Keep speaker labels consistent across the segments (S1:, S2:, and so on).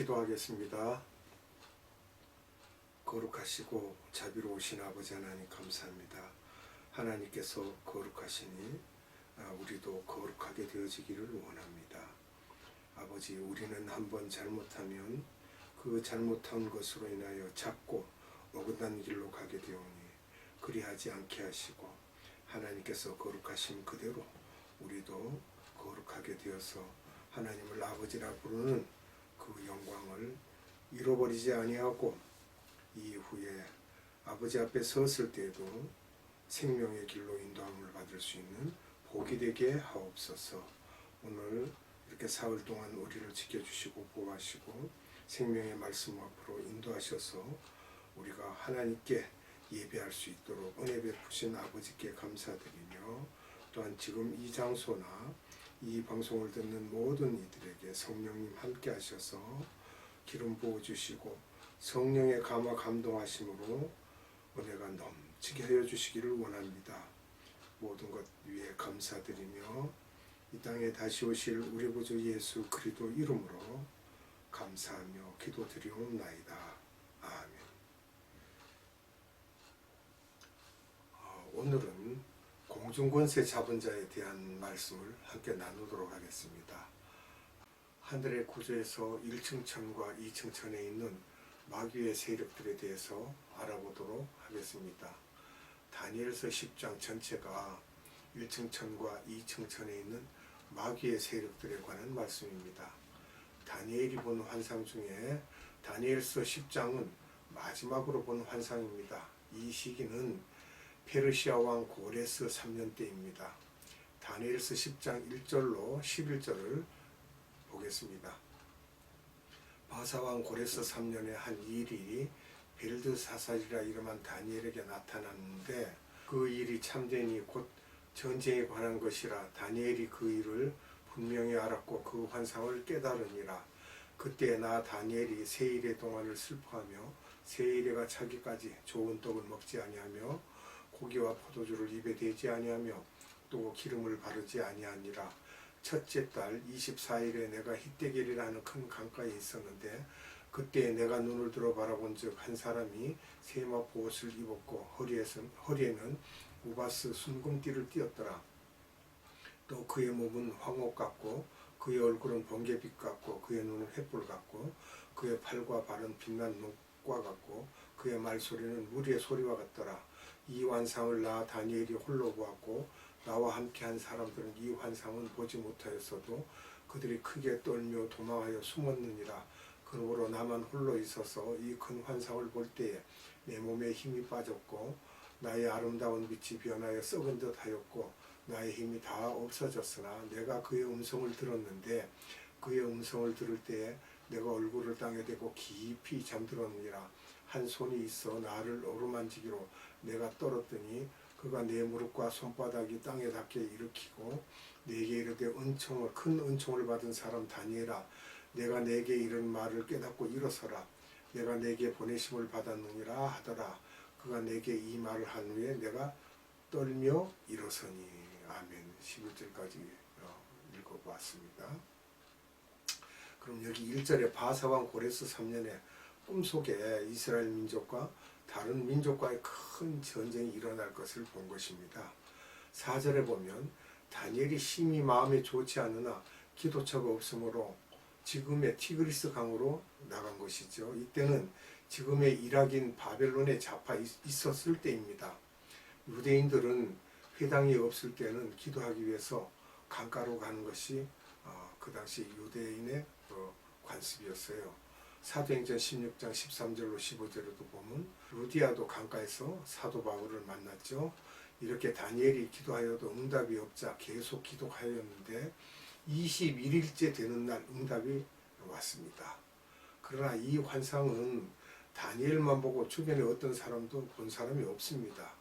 S1: 기도하겠습니다. 거룩하시고 자비로우신 아버지 하나님 감사합니다. 하나님께서 거룩하시니 아, 우리도 거룩하게 되어지기를 원합니다. 아버지 우리는 한번 잘못하면 그 잘못한 것으로 인하여 자꾸 어긋난 길로 가게 되오니 그리하지 않게 하시고 하나님께서 거룩하신 그대로 우리도 거룩하게 되어서 하나님을 아버지라 부르는 그 영광을 잃어버리지 아니하고 이후에 아버지 앞에 섰을 때에도 생명의 길로 인도함을 받을 수 있는 복이 되게 하옵소서. 오늘 이렇게 사흘 동안 우리를 지켜주시고 보호하시고 생명의 말씀 앞으로 인도하셔서 우리가 하나님께 예배할 수 있도록 은혜 베푸신 아버지께 감사드리며 또한 지금 이 장소나 이 방송을 듣는 모든 이들에게 성령님 함께 하셔서 기름 부어 주시고 성령의 감화 감동하심으로 은혜가 넘치게 하여 주시기를 원합니다. 모든 것 위에 감사드리며 이 땅에 다시 오실 우리 구주 예수 그리스도 이름으로 감사하며 기도드리옵나이다. 아멘. 어, 오늘은 공중권세 잡은 자에 대한 말씀을 함께 나누도록 하겠습니다. 하늘의 구조에서 1층 천과 2층 천에 있는 마귀의 세력들에 대해서 알아보도록 하겠습니다. 다니엘서 10장 전체가 1층 천과 2층 천에 있는 마귀의 세력들에 관한 말씀입니다. 다니엘이 본 환상 중에 다니엘서 10장은 마지막으로 본 환상입니다. 이 시기는 페르시아 왕 고레스 3년 때입니다. 다니엘서 10장 1절로 11절을 보겠습니다. 바사왕 고레스 3년에 한 일이 벨드사살이라 이름한 다니엘에게 나타났는데 그 일이 참되니 곧 전쟁에 관한 것이라 다니엘이 그 일을 분명히 알았고 그 환상을 깨달으니라 그때 나 다니엘이 세일의 동안을 슬퍼하며 세일에가 차기까지 좋은 떡을 먹지 아니하며 고기와 포도주를 입에 대지 아니하며 또 기름을 바르지 아니하니라 첫째 달 24일에 내가 히데겔이라는 큰 강가에 있었는데 그때 내가 눈을 들어 바라본즉 한 사람이 세마포 옷을 입었고 허리에서, 허리에는 우바스 순금띠를 띠었더라. 또 그의 몸은 황옥 같고 그의 얼굴은 번개빛 같고 그의 눈은 횃불 같고 그의 팔과 발은 빛난 녹과 같고 그의 말소리는 무리의 소리와 같더라. 이 환상을 나 다니엘이 홀로 보았고 나와 함께한 사람들은 이 환상은 보지 못하였어도 그들이 크게 떨며 도망하여 숨었느니라. 그러므로 나만 홀로 있어서 이 큰 환상을 볼 때에 내 몸에 힘이 빠졌고 나의 아름다운 빛이 변하여 썩은 듯 하였고 나의 힘이 다 없어졌으나 내가 그의 음성을 들었는데 그의 음성을 들을 때에 내가 얼굴을 땅에 대고 깊이 잠들었느니라 한 손이 있어 나를 어루만지기로 내가 떨었더니 그가 내 무릎과 손바닥이 땅에 닿게 일으키고 내게 이르되 은총을 큰 은총을 받은 사람 다니엘아 내가 내게 이런 말을 깨닫고 일어서라. 내가 내게 보내심을 받았느니라 하더라. 그가 내게 이 말을 한 후에 내가 떨며 일어서니. 아멘. 11절까지 어, 읽어보았습니다. 그럼 여기 1절에 바사왕 고레스 3년에 꿈속에 이스라엘 민족과 다른 민족과의 큰 전쟁이 일어날 것을 본 것입니다. 4절에 보면 다니엘이 심히 마음에 좋지 않으나 기도처가 없으므로 지금의 티그리스 강으로 나간 것이죠. 이때는 지금의 이락인 바벨론에 잡아 있었을 때입니다. 유대인들은 회당이 없을 때는 기도하기 위해서 강가로 가는 것이 어, 그 당시 유대인의 어, 관습이었어요. 사도행전 16장 13절로 15절에도 보면 루디아도 강가에서 사도 바울을 만났죠. 이렇게 다니엘이 기도하여도 응답이 없자 계속 기도하였는데 21일째 되는 날 응답이 왔습니다. 그러나 이 환상은 다니엘만 보고 주변에 어떤 사람도 본 사람이 없습니다.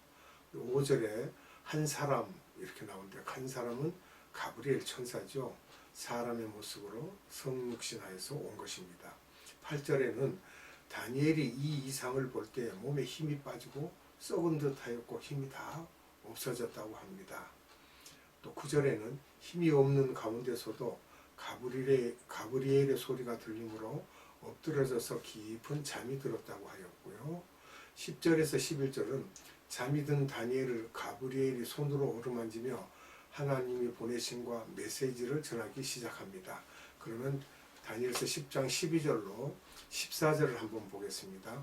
S1: 5절에 한 사람 이렇게 나오는데 한 사람은 가브리엘 천사죠. 사람의 모습으로 성육신하여서 온 것입니다. 8절에는 다니엘이 이 이상을 볼 때 몸에 힘이 빠지고 썩은 듯 하였고 힘이 다 없어졌다고 합니다. 또 9절에는 힘이 없는 가운데서도 가브리엘의, 가브리엘의 소리가 들리므로 엎드러져서 깊은 잠이 들었다고 하였고요. 10절에서 11절은 잠이 든 다니엘을 가브리엘이 손으로 어루만지며 하나님이 보내신과 메시지를 전하기 시작합니다. 그러면 다니엘서 10장 12절로 14절을 한번 보겠습니다.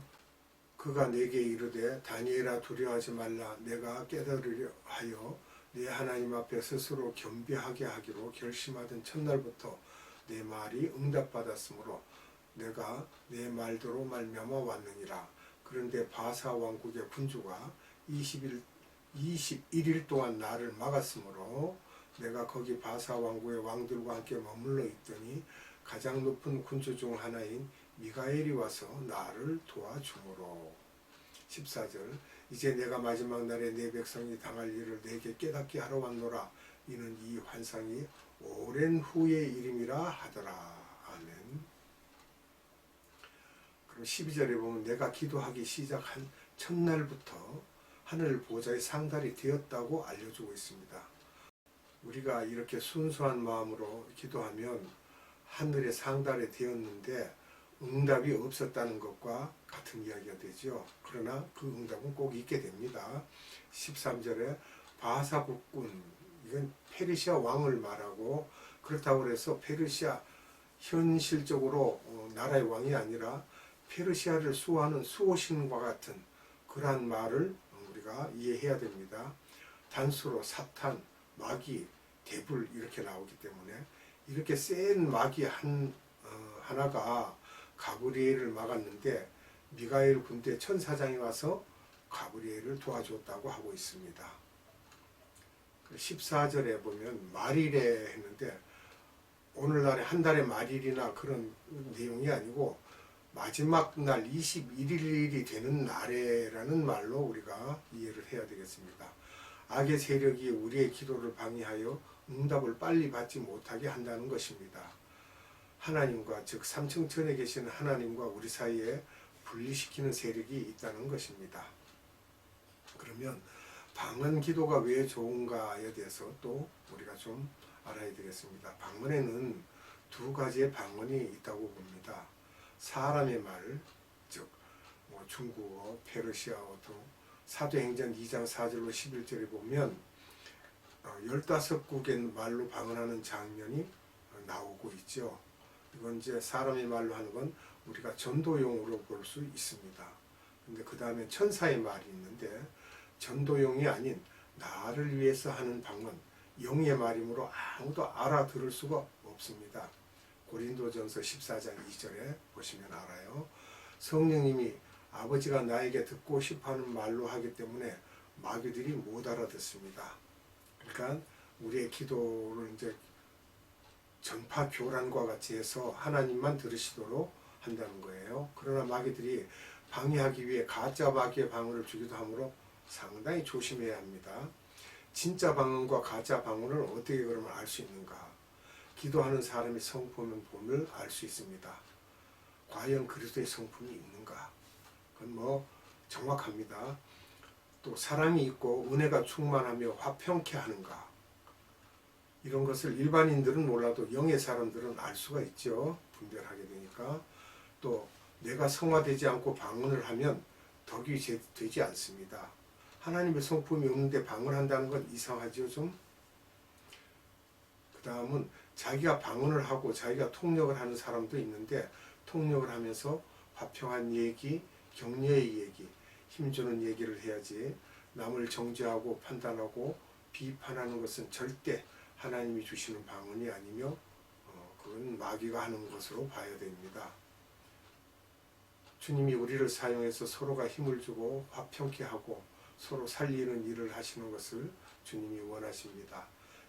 S1: 그가 내게 이르되 다니엘아 두려워하지 말라 내가 깨달으려 하여 내 하나님 앞에 스스로 겸비하게 하기로 결심하던 첫날부터 내 말이 응답받았으므로 내가 내 말대로 말미암아 왔느니라 그런데 바사 왕국의 군주가 20일 21일 동안 나를 막았으므로 내가 거기 바사 왕국의 왕들과 함께 머물러 있더니 가장 높은 군주 중 하나인 미가엘이 와서 나를 도와주므로. 14절 이제 내가 마지막 날에 내 백성이 당할 일을 내게 깨닫게 하러 왔노라. 이는 이 환상이 오랜 후의 일임이라 하더라. 아멘. 그럼 12절에 보면 내가 기도하기 시작한 첫날부터 하늘 보좌의 상달이 되었다고 알려주고 있습니다. 우리가 이렇게 순수한 마음으로 기도하면 하늘의 상달이 되었는데 응답이 없었다는 것과 같은 이야기가 되죠. 그러나 그 응답은 꼭 있게 됩니다. 13절에 바사 국군 이건 페르시아 왕을 말하고 그렇다고 해서 페르시아 현실적으로 어, 나라의 왕이 아니라 페르시아를 수호하는 수호신과 같은 그러한 말을 우리가 이해해야 됩니다. 단수로 사탄, 마귀, 대불 이렇게 나오기 때문에 이렇게 센 마귀 한 어, 하나가 가브리엘을 막았는데 미가엘 군대 천사장이 와서 가브리엘을 도와줬다고 하고 있습니다. 14절에 보면 말일에 했는데 오늘날에 한 달에 말일이나 그런 내용이 아니고 마지막 날 21일이 되는 날에라는 말로 우리가 이해를 해야 되겠습니다. 악의 세력이 우리의 기도를 방해하여 응답을 빨리 받지 못하게 한다는 것입니다. 하나님과 즉 삼층천에 계신 하나님과 우리 사이에 분리시키는 세력이 있다는 것입니다. 그러면 방언 기도가 왜 좋은가에 대해서 또 우리가 좀 알아야 되겠습니다. 방언에는 두 가지의 방언이 있다고 봅니다. 사람의 말, 즉 뭐 중국어, 페르시아어 등 사도행전 2장 4절로 11절에 보면 15국의 말로 방언하는 장면이 나오고 있죠. 이건 이제 사람의 말로 하는 건 우리가 전도용으로 볼 수 있습니다. 근데 그 다음에 천사의 말이 있는데 전도용이 아닌 나를 위해서 하는 방언, 영의 말이므로 아무도 알아들을 수가 없습니다. 고린도전서 14장 2절에 보시면 알아요. 성령님이 아버지가 나에게 듣고 싶어하는 말로 하기 때문에 마귀들이 못 알아듣습니다. 그러니까 우리의 기도를 이제 전파 교란과 같이 해서 하나님만 들으시도록 한다는 거예요. 그러나 마귀들이 방해하기 위해 가짜 마귀의 방언을 주기도 하므로 상당히 조심해야 합니다. 진짜 방언과 가짜 방언을 어떻게 그러면 알 수 있는가? 기도하는 사람의 성품을 알 수 있습니다. 과연 그리스도의 성품이 있는가? 그건 뭐 정확합니다. 또 사랑이 있고 은혜가 충만하며 화평케 하는가? 이런 것을 일반인들은 몰라도 영의 사람들은 알 수가 있죠. 분별하게 되니까. 또 내가 성화되지 않고 방언을 하면 덕이 되지 않습니다. 하나님의 성품이 없는데 방언한다는 건 이상하죠, 좀? 그 다음은 자기가 방언을 하고 자기가 통역을 하는 사람도 있는데 통역을 하면서 화평한 얘기, 격려의 얘기, 힘주는 얘기를 해야지 남을 정죄하고 판단하고 비판하는 것은 절대 하나님이 주시는 방언이 아니며 어, 그건 마귀가 하는 것으로 봐야 됩니다. 주님이 우리를 사용해서 서로가 힘을 주고 화평케 하고 서로 살리는 일을 하시는 것을 주님이 원하십니다.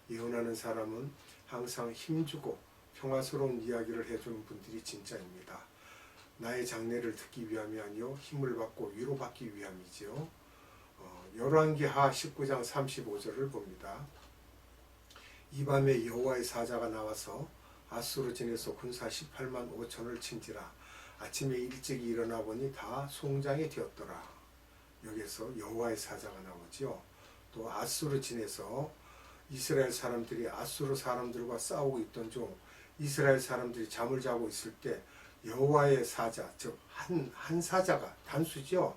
S1: 예언하는 사람은 항상 힘주고 평화스러운 이야기를 해주는 분들이 진짜입니다. 나의 장례를 듣기 위함이 아니요 힘을 받고 위로받기 위함이지요. 어, 열왕기하 19장 35절을 봅니다. 이 밤에 여호와의 사자가 나와서 아수르 진에서 군사 18만 5천을 친지라 아침에 일찍 일어나 보니 다 송장이 되었더라. 여기서 여호와의 사자가 나오지요. 또 아수르 진에서 이스라엘 사람들이 아수르 사람들과 싸우고 있던 중 이스라엘 사람들이 잠을 자고 있을 때 여호와의 사자 즉한 한 사자가 단수죠.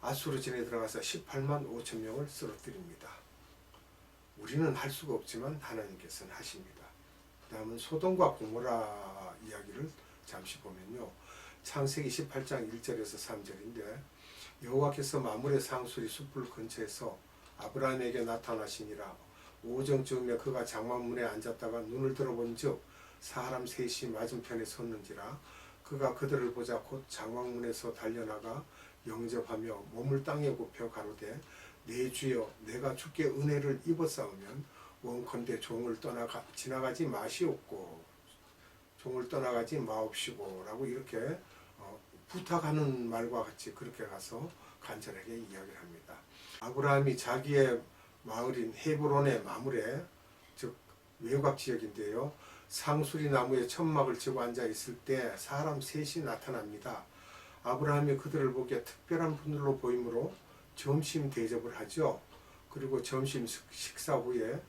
S1: 아수르 진에 들어가서 18만 5천 명을 쓰러뜨립니다. 우리는 할 수가 없지만 하나님께서는 하십니다. 다음은 소돔과 고모라 이야기를 잠시 보면요. 창세기 18장 1절에서 3절인데 여호와께서 마물의 상수리 숲을 근처에서 아브라함에게 나타나시니라 오정쯤에 그가 장막문에 앉았다가 눈을 들어본즉 사람 셋이 맞은편에 섰는지라 그가 그들을 보자 곧 장막문에서 달려나가 영접하며 몸을 땅에 굽혀 가로되 내 주여 내가 주께 은혜를 입었사오면 원컨대 종을 떠나가 지나가지 마시옵고 종을 떠나가지 마옵시고라고 이렇게 어, 부탁하는 말과 같이 그렇게 가서 간절하게 이야기를 합니다. 아브라함이 자기의 마을인 헤브론의 마물에 즉 외곽 지역인데요. 상수리 나무에 천막을 치고 앉아 있을 때 사람 셋이 나타납니다. 아브라함이 그들을 보기에 특별한 분들로 보이므로 점심 대접을 하죠. 그리고 점심 식- 식사 후에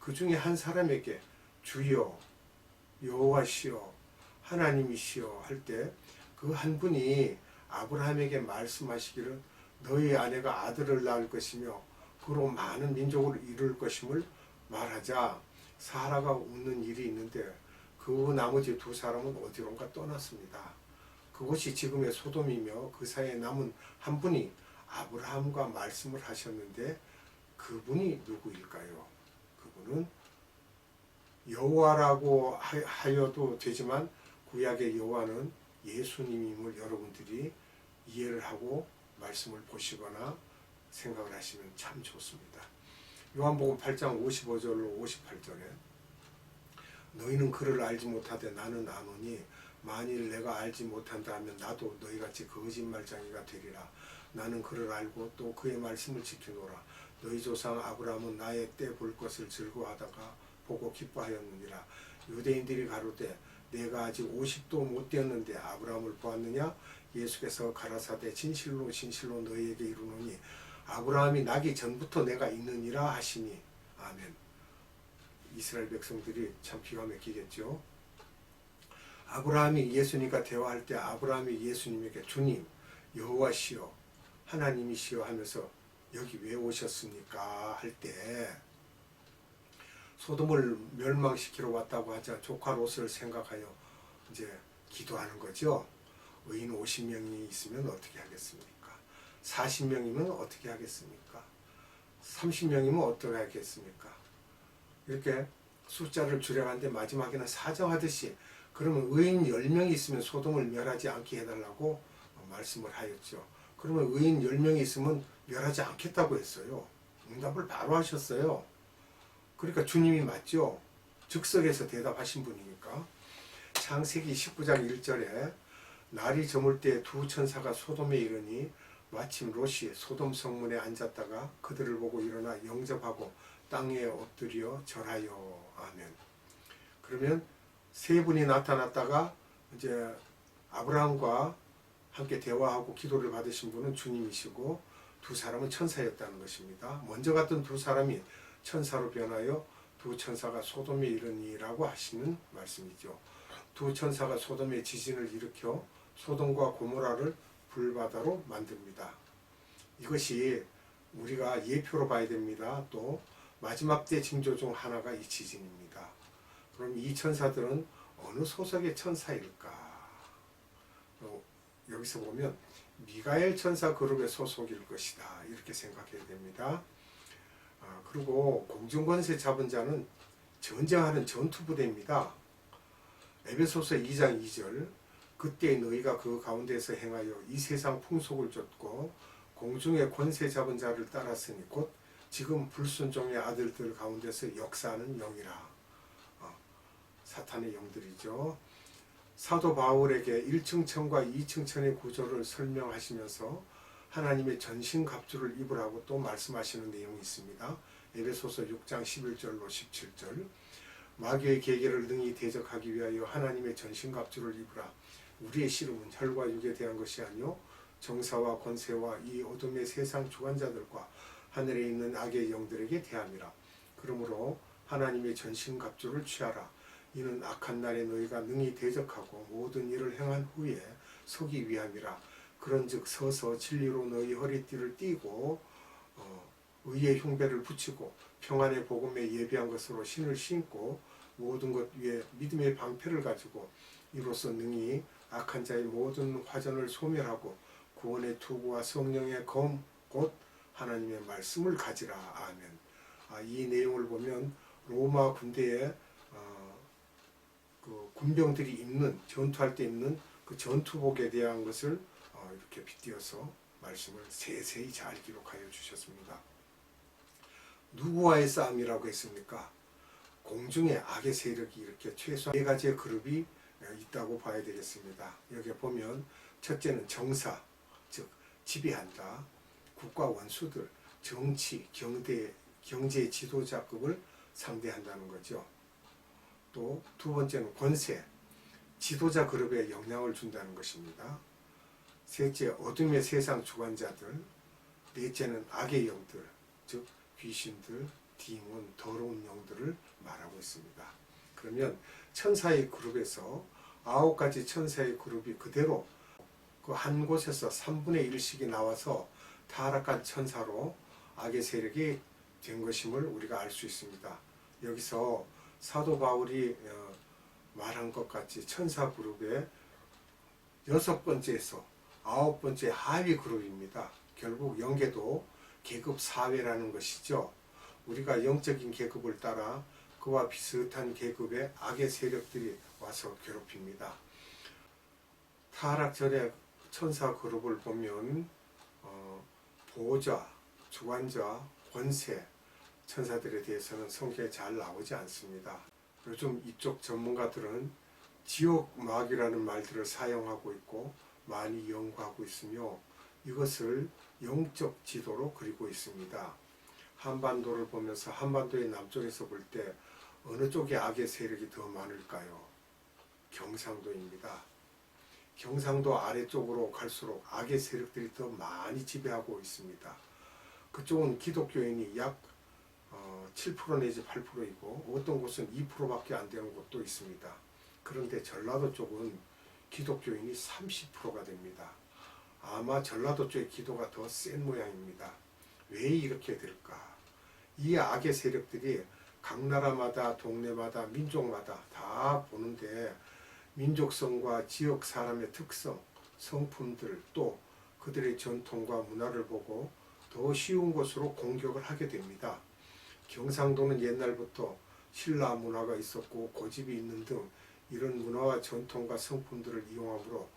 S1: 그 중에 한 사람에게 주여 여호와시여 하나님이시여 할 때 그 한 분이 아브라함에게 말씀하시기를 너희 아내가 아들을 낳을 것이며 그로 많은 민족을 이룰 것임을 말하자 사라가 웃는 일이 있는데 그 나머지 두 사람은 어디론가 떠났습니다. 그곳이 지금의 소돔이며 그 사이에 남은 한 분이 아브라함과 말씀을 하셨는데 그분이 누구일까요? 그분은 여호와라고 하- 하여도 되지만 구약의 여호와는 예수님임을 여러분들이 이해를 하고 말씀을 보시거나 생각을 하시면 참 좋습니다. 요한복음 8장 55절로 58절에 너희는 그를 알지 못하되 나는 아노니 만일 내가 알지 못한다 하면 나도 너희같이 거짓말장이가 되리라. 나는 그를 알고 또 그의 말씀을 지키노라. 너희 조상 아브라함은 나의 때 볼 것을 즐거워하다가 보고 기뻐하였느니라. 유대인들이 가로되 내가 아직 50도 못 되었는데 아브라함을 보았느냐? 예수께서 가라사대 진실로 진실로 너희에게 이르노니 아브라함이 나기 전부터 내가 있느니라 하시니 아멘 이스라엘 백성들이 참 기가 막히겠죠 아브라함이 예수님과 대화할 때 아브라함이 예수님에게 주님 여호와시여 하나님이시여 하면서 여기 왜 오셨습니까 할 때 소돔을 멸망시키러 왔다고 하자 조카 롯을 생각하여 이제 기도하는 거죠. 의인 50명이 있으면 어떻게 하겠습니까? 40명이면 어떻게 하겠습니까? 30명이면 어떻게 하겠습니까? 이렇게 숫자를 줄여가는데 마지막에는 사정하듯이 그러면 의인 10명이 있으면 소돔을 멸하지 않게 해달라고 말씀을 하였죠. 그러면 의인 10명이 있으면 멸하지 않겠다고 했어요. 응답을 바로 하셨어요. 그러니까 주님이 맞죠. 즉석에서 대답하신 분이니까. 창세기 19장 1절에 날이 저물 때 두 천사가 소돔에 이르니 마침 롯이 소돔 성문에 앉았다가 그들을 보고 일어나 영접하고 땅에 엎드려 절하여 아멘. 그러면 세 분이 나타났다가 이제 아브라함과 함께 대화하고 기도를 받으신 분은 주님이시고 두 사람은 천사였다는 것입니다. 먼저 갔던 두 사람이 천사로 변하여 두 천사가 소돔에 이르니라고 하시는 말씀이죠. 두 천사가 소돔에 지진을 일으켜 소돔과 고모라를 불바다로 만듭니다. 이것이 우리가 예표로 봐야 됩니다. 또 마지막 때 징조 중 하나가 이 지진입니다. 그럼 이 천사들은 어느 소속의 천사일까? 어, 여기서 보면 미가엘 천사 그룹의 소속일 것이다. 이렇게 생각해야 됩니다. 아, 그리고 공중권세 잡은 자는 전쟁하는 전투부대입니다. 에베소서 2장 2절 그때 너희가 그 가운데서 행하여 이 세상 풍속을 쫓고 공중의 권세 잡은 자를 따랐으니 곧 지금 불순종의 아들들 가운데서 역사하는 영이라 어, 사탄의 영들이죠. 사도 바울에게 1층 천과 2층 천의 구조를 설명하시면서 하나님의 전신 갑주를 입으라고 또 말씀하시는 내용이 있습니다. 에베소서 6장 11절로 17절 마귀의 계계를 능히 대적하기 위하여 하나님의 전신 갑주를 입으라. 우리의 씨름은 혈과 육에 대한 것이 아니요 정사와 권세와 이 어둠의 세상 주관자들과 하늘에 있는 악의 영들에게 대함이라. 그러므로 하나님의 전신 갑주를 취하라. 이는 악한 날에 너희가 능히 대적하고 모든 일을 행한 후에 서기 위함이라 그런즉 서서 진리로 너희 허리띠를 띠고 어, 의의 흉배를 붙이고 평안의 복음에 예비한 것으로 신을 신고 모든 것 위에 믿음의 방패를 가지고 이로써 능히 악한 자의 모든 화전을 소멸하고 구원의 투구와 성령의 검 곧 하나님의 말씀을 가지라 아멘. 아, 이 내용을 보면 로마 군대에 어, 그 군병들이 입는 전투할 때 입는 그 전투복에 대한 것을 어, 이렇게 빗대어서 말씀을 세세히 잘 기록하여 주셨습니다. 누구와의 싸움이라고 했습니까? 공중에 악의 세력이 이렇게 최소한 네 가지의 그룹이 있다고 봐야 되겠습니다. 여기 보면 첫째는 정사, 즉 지배한다. 국가 원수들, 정치, 경제, 경제 지도자급을 상대한다는 거죠. 또 두 번째는 권세, 지도자 그룹에 영향을 준다는 것입니다. 셋째, 어둠의 세상 주관자들. 넷째는 악의 영들, 즉 귀신들, 디몬, 더러운 영들을 말하고 있습니다. 그러면 천사의 그룹에서 아홉 가지 천사의 그룹이 그대로 그 한 곳에서 3분의 1씩이 나와서 타락한 천사로 악의 세력이 된 것임을 우리가 알 수 있습니다. 여기서 사도 바울이 어, 말한 것 같이 천사 그룹의 여섯 번째에서 아홉 번째 하위 그룹입니다. 결국 영계도 계급 사회라는 것이죠. 우리가 영적인 계급을 따라 그와 비슷한 계급의 악의 세력들이 와서 괴롭힙니다. 타락 전에 천사 그룹을 보면 어, 보호자, 주관자, 권세 천사들에 대해서는 성경에 잘 나오지 않습니다. 요즘 이쪽 전문가들은 지옥 마귀라는 말들을 사용하고 있고 많이 연구하고 있으며 이것을 영적 지도로 그리고 있습니다. 한반도를 보면서 한반도의 남쪽에서 볼때 어느 쪽에 악의 세력이 더 많을까요? 경상도입니다. 경상도 아래쪽으로 갈수록 악의 세력들이 더 많이 지배하고 있습니다. 그쪽은 기독교인이 약 7% 내지 8%이고 어떤 곳은 2%밖에 안 되는 곳도 있습니다. 그런데 전라도 쪽은 기독교인이 30%가 됩니다. 아마 전라도 쪽의 기도가 더 센 모양입니다. 왜 이렇게 될까? 이 악의 세력들이 각 나라마다 동네마다 민족마다 다 보는데 민족성과 지역 사람의 특성, 성품들 또 그들의 전통과 문화를 보고 더 쉬운 곳으로 공격을 하게 됩니다. 경상도는 옛날부터 신라 문화가 있었고 고집이 있는 등 이런 문화와 전통과 성품들을 이용하므로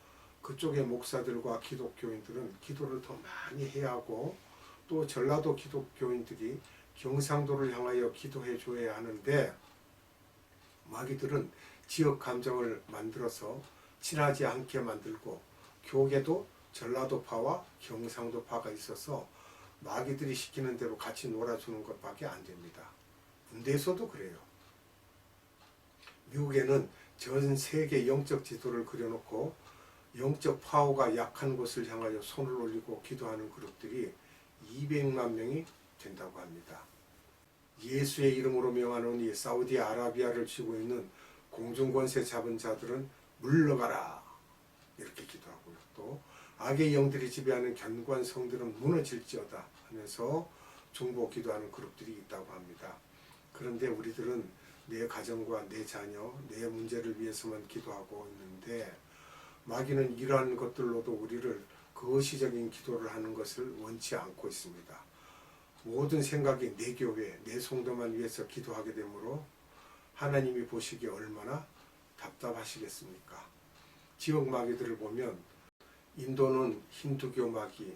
S1: 그쪽의 목사들과 기독교인들은 기도를 더 많이 해야 하고 또 전라도 기독교인들이 경상도를 향하여 기도해 줘야 하는데 마귀들은 지역 감정을 만들어서 친하지 않게 만들고 교계도 전라도파와 경상도파가 있어서 마귀들이 시키는 대로 같이 놀아주는 것밖에 안 됩니다. 군대에서도 그래요. 미국에는 전 세계 영적 지도를 그려놓고 영적 파워가 약한 곳을 향하여 손을 올리고 기도하는 그룹들이 200만 명이 된다고 합니다. 예수의 이름으로 명하노니 사우디아라비아를 쥐고 있는 공중권세 잡은 자들은 물러가라 이렇게 기도하고요. 또 악의 영들이 지배하는 견고한 성들은 무너질지어다 하면서 중보 기도하는 그룹들이 있다고 합니다. 그런데 우리들은 내 가정과 내 자녀, 내 문제를 위해서만 기도하고 있는데 마귀는 이러한 것들로도 우리를 거시적인 기도를 하는 것을 원치 않고 있습니다. 모든 생각이 내 교회, 내 성도만 위해서 기도하게 되므로 하나님이 보시기에 얼마나 답답하시겠습니까? 지역 마귀들을 보면 인도는 힌두교 마귀,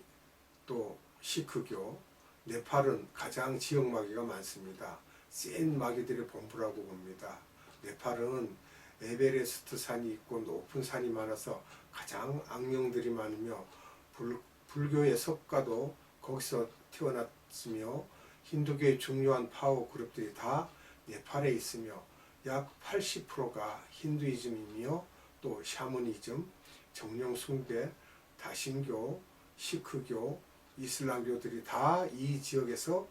S1: 또 시크교, 네팔은 가장 지역 마귀가 많습니다. 센 마귀들의 본부라고 봅니다. 네팔은 에베레스트 산이 있고 높은 산이 많아서 가장 악령들이 많으며 불, 불교의 석가도 거기서 태어났 으며 힌두교의 중요한 파워 그룹들이 다 네팔에 있으며 약 80%가 힌두이즘이며 또 샤머니즘, 정령 숭배, 다신교, 시크교, 이슬람교들이 다 이 지역에서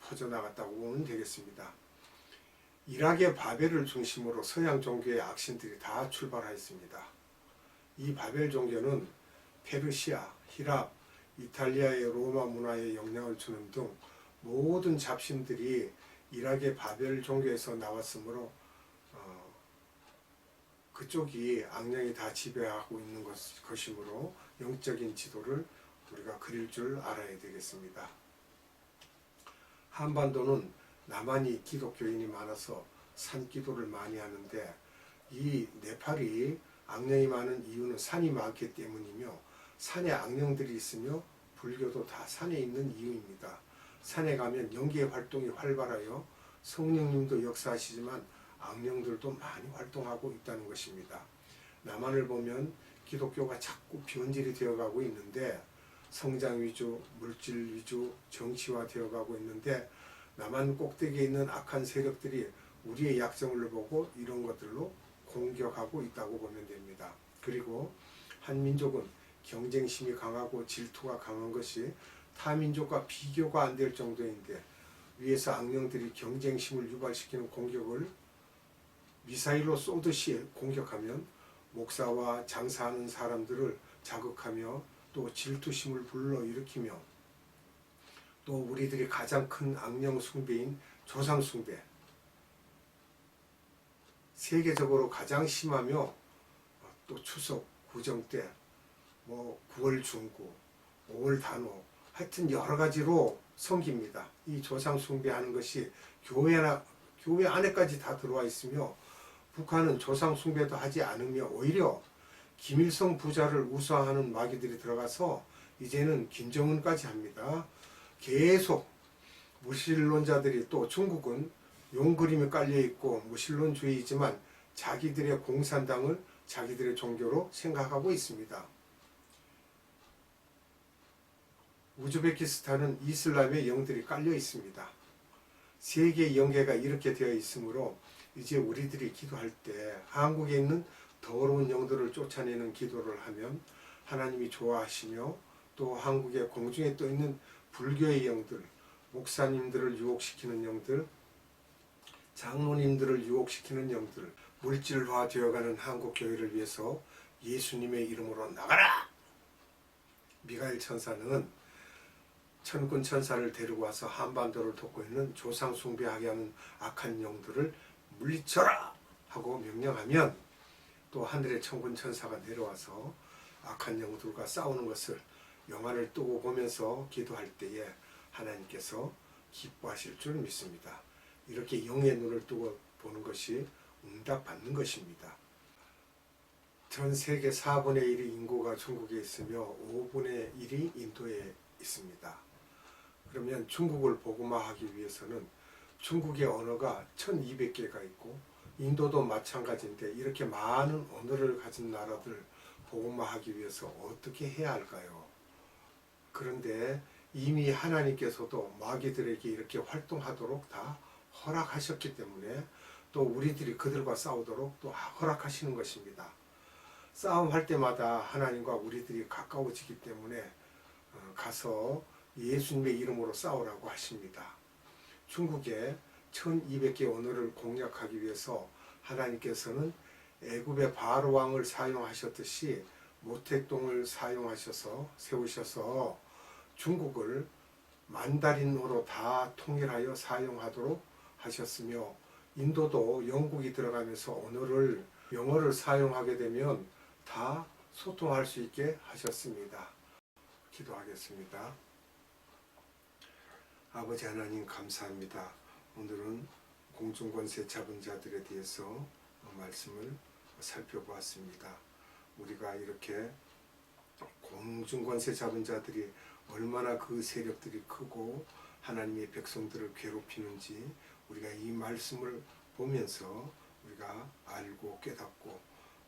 S1: 퍼져나갔다고 보면 되겠습니다. 이락의 바벨을 중심으로 서양 종교의 악신들이 다 출발하였습니다. 이 바벨 종교는 페르시아, 히랍, 이탈리아의 로마 문화에 영향을 주는 등 모든 잡신들이 이락의 바벨 종교에서 나왔으므로 어, 그쪽이 악령이 다 지배하고 있는 것, 것이므로 영적인 지도를 우리가 그릴 줄 알아야 되겠습니다. 한반도는 남한이 기독교인이 많아서 산기도를 많이 하는데 이 네팔이 악령이 많은 이유는 산이 많기 때문이며 산에 악령들이 있으며 불교도 다 산에 있는 이유입니다. 산에 가면 영계의 활동이 활발하여 성령님도 역사하시지만 악령들도 많이 활동하고 있다는 것입니다. 남한을 보면 기독교가 자꾸 변질이 되어가고 있는데 성장 위주, 물질 위주, 정치화 되어가고 있는데 남한 꼭대기에 있는 악한 세력들이 우리의 약점을 보고 이런 것들로 공격하고 있다고 보면 됩니다. 그리고 한 민족은 경쟁심이 강하고 질투가 강한 것이 타 민족과 비교가 안 될 정도인데 위에서 악령들이 경쟁심을 유발시키는 공격을 미사일로 쏘듯이 공격하면 목사와 장사하는 사람들을 자극하며 또 질투심을 불러일으키며 또 우리들이 가장 큰 악령 숭배인 조상 숭배 세계적으로 가장 심하며 또 추석 구정 때 뭐 9월 중구 5월 단오 하여튼 여러 가지로 섬깁니다. 이 조상 숭배하는 것이 교회나 교회 안에까지 다 들어와 있으며 북한은 조상 숭배도 하지 않으며 오히려 김일성 부자를 우상하는 마귀들이 들어가서 이제는 김정은까지 합니다. 계속 무신론자들이 또 중국은 용 그림이 깔려 있고 무신론주의이지만 자기들의 공산당을 자기들의 종교로 생각하고 있습니다. 우즈베키스탄은 이슬람의 영들이 깔려 있습니다. 세계 영계가 이렇게 되어 있으므로 이제 우리들이 기도할 때 한국에 있는 더러운 영들을 쫓아내는 기도를 하면 하나님이 좋아하시며 또 한국에 공중에 떠 있는 불교의 영들, 목사님들을 유혹시키는 영들, 장로님들을 유혹시키는 영들, 물질화 되어가는 한국 교회를 위해서 예수님의 이름으로 나가라! 미가엘 천사는 천군 천사를 데리고 와서 한반도를 돕고 있는 조상 숭배하게 하는 악한 영들을 물리쳐라 하고 명령하면 또 하늘의 천군 천사가 내려와서 악한 영들과 싸우는 것을 영화를 뜨고 보면서 기도할 때에 하나님께서 기뻐하실 줄 믿습니다. 이렇게 영의 눈을 뜨고 보는 것이 응답받는 것입니다. 전 세계 4분의 1이 인구가 중국에 있으며 5분의 1이 인도에 있습니다. 그러면 중국을 복음화하기 위해서는 중국의 언어가 1200개가 있고 인도도 마찬가지인데 이렇게 많은 언어를 가진 나라들 복음화하기 위해서 어떻게 해야 할까요? 그런데 이미 하나님께서도 마귀들에게 이렇게 활동하도록 다 허락하셨기 때문에 또 우리들이 그들과 싸우도록 또 허락하시는 것입니다. 싸움할 때마다 하나님과 우리들이 가까워지기 때문에 어, 가서 예수님의 이름으로 싸우라고 하십니다. 중국에 1200개 언어를 공략하기 위해서 하나님께서는 애굽의 바로 왕을 사용하셨듯이 모택동을 사용하셔서 세우셔서 중국을 만다린어로 다 통일하여 사용하도록 하셨으며 인도도 영국이 들어가면서 언어를 영어를 사용하게 되면 다 소통할 수 있게 하셨습니다. 기도하겠습니다. 아버지 하나님 감사합니다. 오늘은 공중권세 잡은 자들에 대해서 말씀을 살펴보았습니다. 우리가 이렇게 공중권세 잡은 자들이 얼마나 그 세력들이 크고 하나님의 백성들을 괴롭히는지 우리가 이 말씀을 보면서 우리가 알고 깨닫고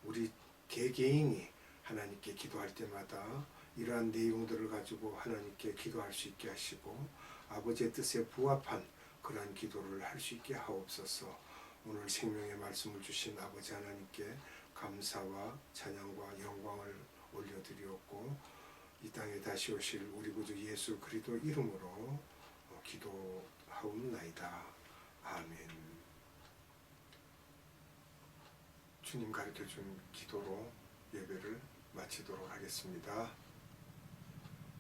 S1: 우리 개개인이 하나님께 기도할 때마다 이러한 내용들을 가지고 하나님께 기도할 수 있게 하시고 아버지의 뜻에 부합한 그러한 기도를 할 수 있게 하옵소서. 오늘 생명의 말씀을 주신 아버지 하나님께 감사와 찬양과 영광을 올려드리었고 이 땅에 다시 오실 우리 구주 예수 그리스도 이름으로 기도하옵나이다. 아멘. 주님 가르쳐 준 기도로 예배를 마치도록 하겠습니다.